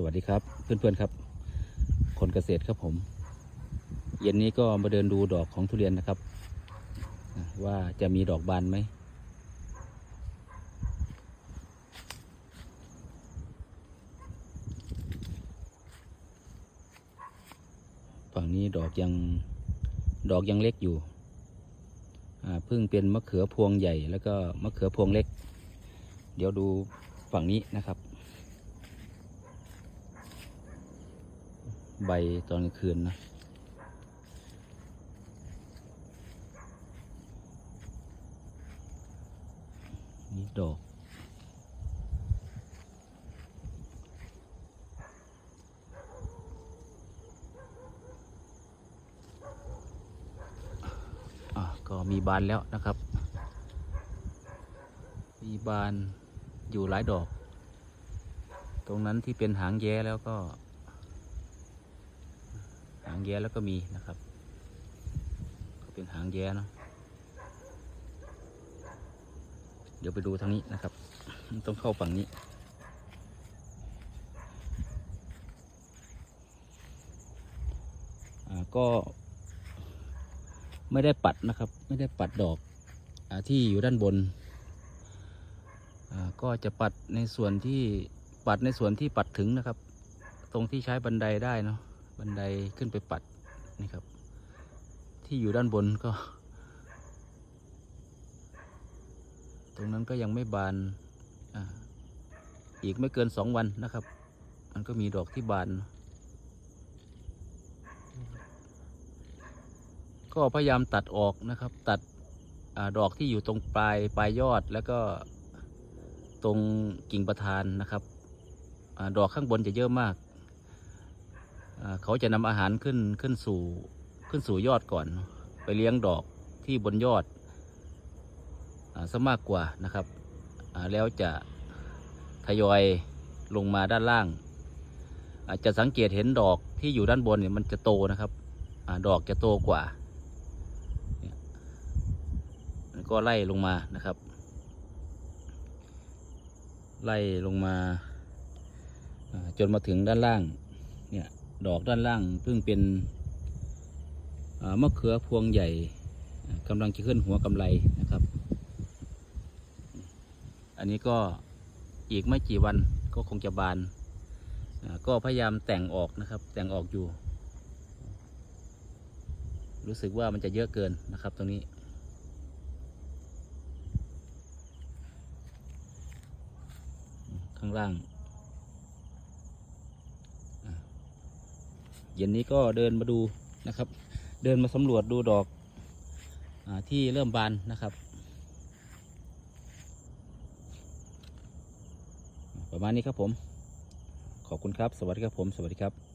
สวัสดีครับ เพื่อนๆครับ คนเกษตรครับผม เย็นนี้ก็มาเดินดูดอกของทุเรียนนะครับ ว่าจะมีดอกบานไหมฝั่งนี้ดอกยังดอกยังเล็กอยู่เพิ่งเป็นมะเขือพวงใหญ่แล้วก็มะเขือพวงเล็ก เดี๋ยวดูฝั่งนี้นะครับ ใบตอนกลางคืนนะนี่ดอกอะก็มีบานแล้วนะครับ มีบานอยู่หลายดอก ตรงนั้นที่เป็นหางแย้แล้วก็ หางแย้แล้วก็มีนะครับ ก็เป็นหางแย้เนาะเดี๋ยวไปดูทางนี้นะครับ ต้องเข้าฝั่งนี้ ก็ไม่ได้ปัดนะครับ ไม่ได้ปัดดอกอที่อยู่ด้านบน ก็จะปัดในส่วนที่ปัดในส่วนที่ปัดถึงนะครับ ตรงที่ใช้บันไดได้เนาะ บันไดขึ้นไปปัดนี่ครับ ที่อยู่ด้านบนก็ ตรงนั้นก็ยังไม่บานออีกไม่เกินสองวันนะครับ มันก็มีดอกที่บาน ก็พยายามตัดออกนะครับ ตัดอดอกที่อยู่ตรงปลายปลายยอดแล้วก็ตรงกิ่งประธานนะครับอดอกข้างบนจะเยอะมาก เขาจะนำอาหารขึ้นขึ้นสู่ขึ้นสู่ยอดก่อน ไปเลี้ยงดอกที่บนยอดซะมากกว่านะครับแล้วจะทยอยลงมาด้านล่าง อาจจะสังเกตเห็นดอกที่อยู่ด้านบนเนี่ยมันจะโตนะครับอดอกจะโตกว่าก็ไล่ลงมานะครับ ไล่ลงมาจนมาถึงด้านล่าง ดอกด้านล่างเพิ่งเป็นมะเขือพวงใหญ่กำลังจะขึ้นหัวกำไรนะครับ อันนี้ก็อีกไม่กี่วันก็คงจะบาน ก็พยายามแต่งออกนะครับ แต่งออกอยู่ รู้สึกว่ามันจะเยอะเกินนะครับตรงนี้ ข้างล่างอะ เย็นนี้ก็เดินมาดูนะครับ เดินมาสำรวจดูดอกอที่เริ่มบานนะครับ ประมาณนี้ครับผม ขอบคุณครับ สวัสดีครับผม สวัสดีครับ